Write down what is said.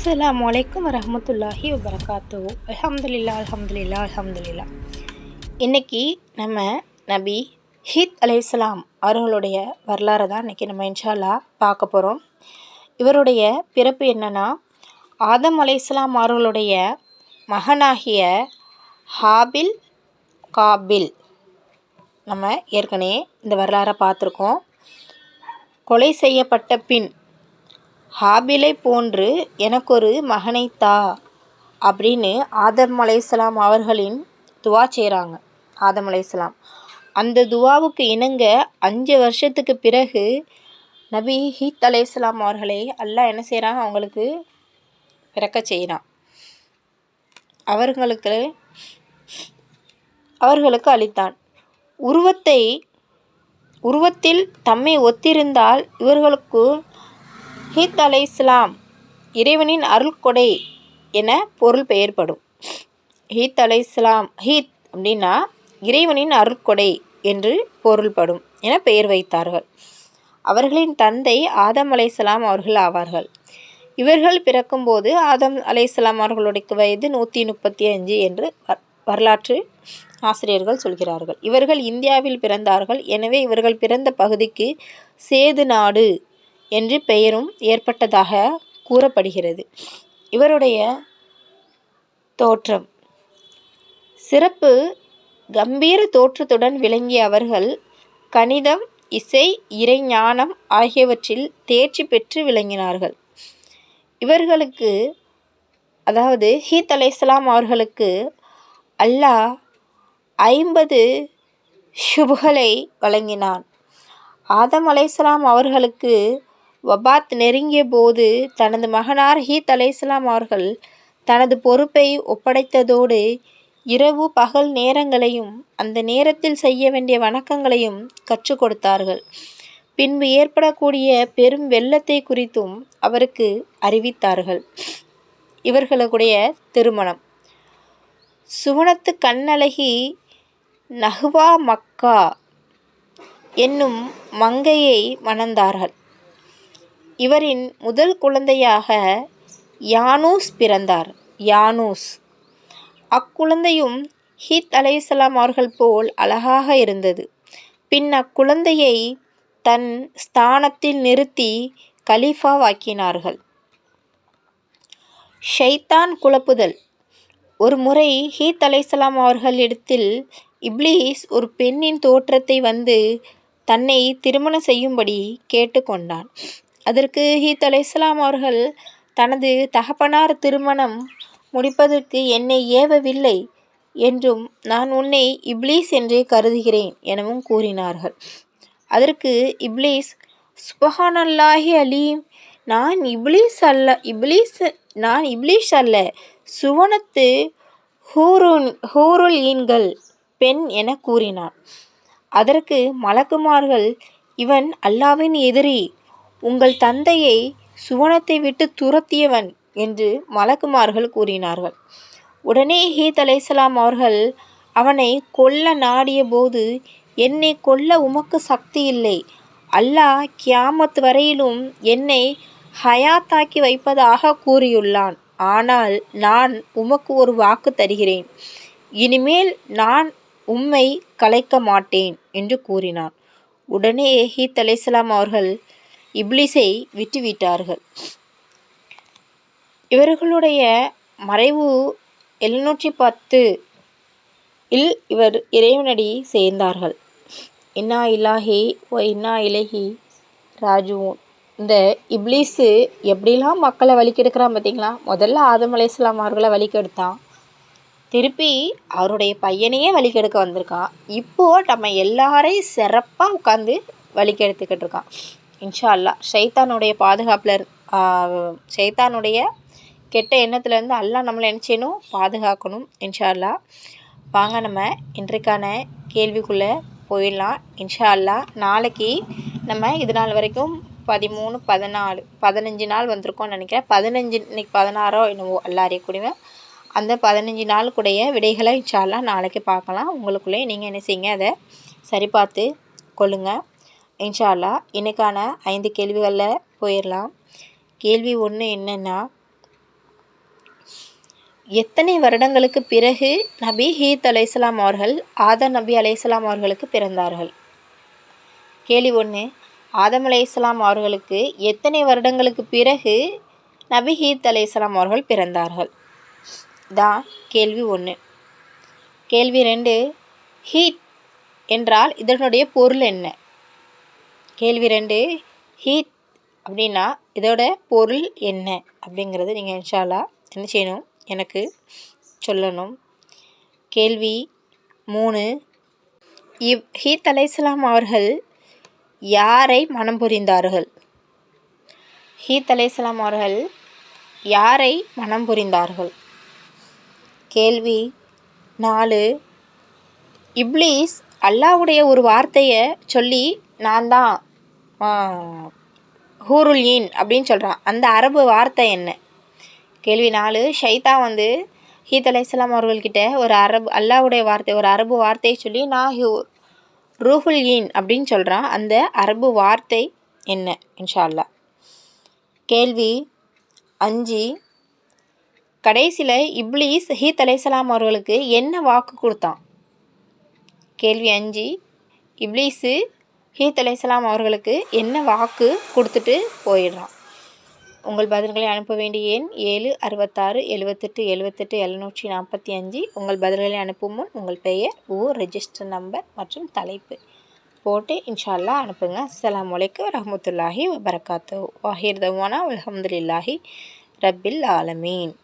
அஸ்லாம் வலைக்கம் வரமத்துல்லாஹி வபரகாத்து அலமதுல்லா அலமதுல்லா அலமதுல்லா இன்னைக்கு நம்ம நபி ஹீத் அலைஹிஸ்ஸலாம் அவர்களுடைய வரலாறை தான் இன்றைக்கி நம்ம இன்ஷால்லா பார்க்க போகிறோம் இவருடைய பிறப்பு என்னென்னா ஆதம் அலைஹிஸ்ஸலாம் அவர்களுடைய மகனாகிய ஹாபில் காபில். நம்ம ஏற்கனவே இந்த வரலாறை பார்த்துருக்கோம். கொலை செய்யப்பட்ட பின் ஹாபிலை போன்று எனக்கொரு மகனை தா அப்படின்னு ஆதம் அலைஹிஸ்ஸலாம் அவர்களின் துவா செய்கிறாங்க ஆதம் அலைஹிஸ்ஸலாம். அந்த துவாவுக்கு இணங்க அஞ்சு வருஷத்துக்கு பிறகு நபி ஹீத் அலைஹிஸ்ஸலாம் அவர்களை அல்லாஹ் என்ன செய்கிறான் அவங்களுக்கு பிறக்க செய்கிறான். அவர்களுக்கு அவர்களுக்கு அளித்தான். உருவத்தை உருவத்தில் தம்மை ஒத்திருந்தால் இவர்களுக்கு ஹீத் அலை இஸ்லாம் இறைவனின் அருள்கொடை என பொருள் பெயர்படும் ஹீத் அலை இஸ்லாம் ஹீத் அப்படின்னா இறைவனின் அருள்கொடை என்று பொருள்படும் என பெயர் வைத்தார்கள். அவர்களின் தந்தை ஆதம் அலைசலாம் அவர்கள் ஆவார்கள். இவர்கள் பிறக்கும்போது ஆதம் அலைசலாம் அவர்களுடைய வயது நூற்றி முப்பத்தி அஞ்சு என்று வரலாற்று ஆசிரியர்கள் சொல்கிறார்கள். இவர்கள் இந்தியாவில் பிறந்தார்கள். எனவே இவர்கள் பிறந்த பகுதிக்கு சேது நாடு என்று பெயரும் ஏற்பட்டதாக கூறப்படுகிறது. இவருடைய தோற்றம். சிறப்பு கம்பீர தோற்றத்துடன் விளங்கிய அவர்கள் கணிதம் இசை இறைஞானம் ஆகியவற்றில் தேர்ச்சி பெற்று விளங்கினார்கள். இவர்களுக்கு அதாவது ஹீத் அலைஸ்லாம் அவர்களுக்கு அல்லாஹ் ஐம்பது ஷுபுகளை வழங்கினான். ஆதம் அலைசலாம் அவர்களுக்கு வபாத் நெருங்கிய போது தனது மகனார் ஹீத் அலைசலாம் அவர்கள் தனது பொறுப்பை ஒப்படைத்ததோடு இரவு பகல் நேரங்களையும் அந்த நேரத்தில் செய்ய வேண்டிய வணக்கங்களையும் கற்றுக் கொடுத்தார்கள். பின்பு ஏற்படக்கூடிய பெரும் வெள்ளத்தை குறித்தும் அவருக்கு அறிவித்தார்கள். இவர்களுடைய திருமணம். சுவனத்து கண்ணழகி நஹ்வா மக்கா என்னும் மங்கையை மணந்தார்கள். இவரின் முதல் குழந்தையாக யானூஸ் பிறந்தார். யானூஸ். அக்குழந்தையும் ஹீத் அலைசலாம் அவர்கள் போல் அழகாக இருந்தது. பின் அக்குழந்தையை தன் ஸ்தானத்தில் நிறுத்தி கலீஃபாவாக்கினார்கள். ஷைத்தான் குழப்புதல். ஒரு முறை ஹீத் அலைசலாம் அவர்களிடத்தில் இப்லீஸ் ஒரு பெண்ணின் தோற்றத்தை வந்து தன்னை திருமணம் செய்யும்படி கேட்டுக்கொண்டான். அதற்கு ஹீத் அலையாம் அவர்கள் தனது தகப்பனார் திருமணம் முடிப்பதற்கு என்னை ஏவவில்லை என்றும் நான் உன்னை இப்லீஸ் என்றே கருதுகிறேன் எனவும் கூறினார்கள். அதற்கு இப்லீஸ் சுபஹானல்லாஹி அலீம் நான் இப்லீஸ் அல்ல இப்லீஸ் நான் இப்லீஸ் அல்ல. சுவனத்து ஹூருன் ஹூருல் ஈன்கள் பெண் என கூறினான். அதற்கு மலக்குமார்கள் இவன் அல்லாவின் எதிரி உங்கள் தந்தையை சுவனத்தை விட்டு துரத்தியவன் என்று மலக்குமார்கள் கூறினார்கள். உடனே ஹீத் அலைசலாம் அவர்கள் அவனை கொல்ல நாடிய போது என்னை கொல்ல உமக்கு சக்தி இல்லை. அல்லாஹ் கியாமத் வரையிலும் என்னை ஹயாத்தாக்கி வைப்பதாக கூறியுள்ளான். ஆனால் நான் உமக்கு ஒரு வாக்கு தருகிறேன். இனிமேல் நான் உம்மை கலைக்க மாட்டேன் என்று கூறினான். உடனே ஹீத் அலைசலாம் அவர்கள் இப்லிஸை விட்டுவிட்டார்கள். இவர்களுடைய மறைவு எழுநூற்றி பத்து இல் இவர் இறைவனடி சேர்ந்தார்கள். இன்னா இலாஹி ஓ இன்னா இலஹி ராஜுவோன் இந்த இப்லீஸு எப்படிலாம் மக்களை வழிக்கெடுக்கிறான் பார்த்தீங்களா? முதல்ல ஆதம் அலையாம் அவர்களை வழிக்கெடுத்தான். திருப்பி அவருடைய பையனையே வலிக்கெடுக்க வந்திருக்கான். இப்போது நம்ம எல்லாரையும் சிறப்பாக உட்காந்து வழிக்கெடுத்துக்கிட்டு இருக்கான். இன்ஷா அல்லா ஷைத்தானுடைய பாதுகாப்பில் ஷைத்தானுடைய கெட்ட எண்ணத்துலேருந்து எல்லாம் நம்மளை நினச்சேனும் பாதுகாக்கணும் இன்ஷா அல்லா வாங்க நம்ம இன்றைக்கான கேள்விக்குள்ளே போயிடலாம். இன்ஷா அல்லா நாளைக்கு நம்ம இது நாள் வரைக்கும் பதிமூணு பதினாலு பதினஞ்சு நாள் வந்திருக்கோம்னு நினைக்கிறேன். பதினஞ்சு இன்னைக்கு பதினாறோ என்னவோ எல்லாரையும் அறியக்கூடியவன் அந்த பதினஞ்சு நாளுக்குடைய விடைகளை இன்ஷால்லா நாளைக்கு பார்க்கலாம். உங்களுக்குள்ளே நீங்கள் என்ன செய்யுங்க அதை சரி பார்த்து கொள்ளுங்கள் இன்ஷால்லா இன்றைக்கான ஐந்து கேள்விகளில் போயிடலாம் கேள்வி ஒன்று என்னென்னா எத்தனை வருடங்களுக்கு பிறகு நபி ஹீத் அலைஹிஸ்ஸலாம் அவர்கள் ஆதம் நபி அலைஹிஸ்ஸலாம் அவர்களுக்கு பிறந்தார்கள்? கேள்வி ஒன்று ஆதம் அலைஹிஸ்ஸலாம் அவர்களுக்கு எத்தனை வருடங்களுக்கு பிறகு நபி ஹீத் அலைஹிஸ்ஸலாம் அவர்கள் பிறந்தார்கள்? தான் கேள்வி ஒன்று கேள்வி ரெண்டு ஹீத் என்றால் இதனுடைய பொருள் என்ன? கேள்வி ரெண்டு ஹீத் அப்படின்னா இதோட பொருள் என்ன? அப்படிங்கிறது நீங்கள் இன்ஷாலா என்ன செய்யணும்? எனக்கு சொல்லணும். கேள்வி மூணு இவ் ஹீத் அலைஹிஸ்ஸலாம் அவர்கள் யாரை மனம் புரிந்தார்கள்? ஹீத் அலைஹிஸ்ஸலாம் அவர்கள் யாரை மனம் புரிந்தார்கள்? கேள்வி நாலு இப்ளீஸ் அல்லாஹ்வுடைய ஒரு வார்த்தையை சொல்லி நான் தான் ஹூருல் ஈன் அப்படின்னு சொல்கிறான் அந்த அரபு வார்த்தை என்ன? கேள்வி நாலு. ஷைதா வந்து ஹீத் அலைஹிஸ்ஸலாம் அவர்கள்கிட்ட ஒரு அரபு அல்லாவுடைய வார்த்தை ஒரு அரபு வார்த்தையை சொல்லி நான் ஹூ ரூஹுல் ஈன் அப்படின்னு சொல்கிறான் அந்த அரபு வார்த்தை என்ன? இன்ஷா அல்லாஹ் கேள்வி அஞ்சு. கடைசியில் இப்லீஸ் ஹீத் அலைஹிஸ்ஸலாம் அவர்களுக்கு என்ன வாக்கு கொடுத்தான்? கேள்வி அஞ்சு. இப்ளீஸு ஹீத் அலைஹிஸ்ஸலாம் அவர்களுக்கு என்ன வாக்கு கொடுத்துட்டு போயிடுறான்? உங்கள் பதில்களை அனுப்ப வேண்டிய எண் ஏழு அறுபத்தாறு எழுபத்தெட்டு எழுபத்தெட்டு எழுநூற்றி நாற்பத்தி அஞ்சு. உங்கள் பதில்களை அனுப்பும் முன் உங்கள் பெயர் ஊர் ரெஜிஸ்டர் நம்பர் மற்றும் தலைப்பு போட்டு இன்ஷால்லா அனுப்புங்க. அஸ்லாம் வலைக்கம் வரஹ்மத்துல்லாஹி வபரகாத்து வாஹிர் தவானா அலமதுல்லாஹி ரப்பில் ஆலமீன்.